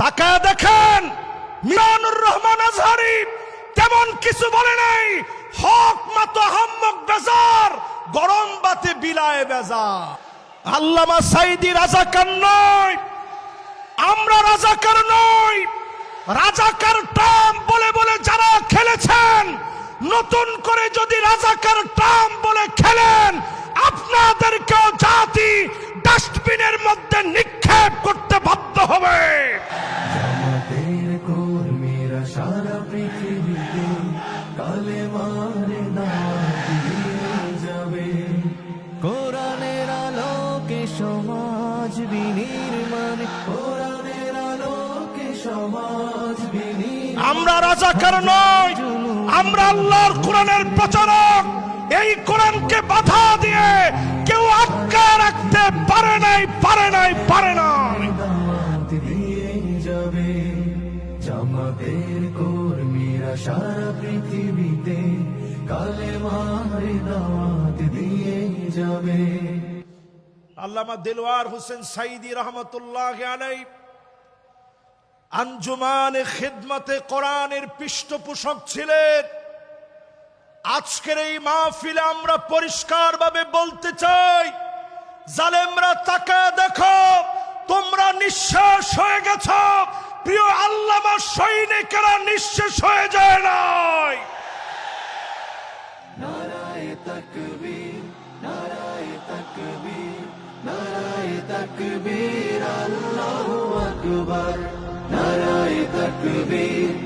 তাকায় দেখেন মিরানুর রহমান আজহারি তেমন কিছু বলে নাই। হক মতো হাম্মক বেজার, গরম বাতে বিলায় বেজার। আল্লামা সাইদি রাজাকার নয়, আমরা রাজাকার নই। রাজাকার টাম বলে বলে যারা খেলেছেন, নতুন করে যদি রাজাকার টাম বলে খেলেন, আপনাদেরকেও জাতি ডাস্টবিনের মধ্যে নিক্ষেপ করতে সারা পৃথিবীতে কালে মারে যাবে। কোরআনের আলোকে সমাজ বিনির্মাণ, কোরআনের আলোকে সমাজ আমরা রাজাকার নই, আমরা আল্লাহর কোরআনের প্রচারক। এই কোরআনকে বাধা জামাতের কর্মীরা সারা পৃথিবীতে কালে মারে দাওয়াত দিয়ে যাবে। আল্লামা দিলওয়ার হোসেন সাইদি রহমতুল্লাহ আলাই আঞ্জুমানে খিদমতে কোরআনের পৃষ্ঠপোষক ছিলেন। আজকের এই মাহফিলে আমরা পরিষ্কারভাবে বলতে চাই, জালেমরা তাকা দেখো, তোমরা নিঃশ্বাস হয়ে গেছ, প্রিয় আল্লামা সৈনিকেরা নিঃশেষ হয়ে যায় নাই। তাকবীর আল্লাহু আকবার। নারায়ে তাকবীর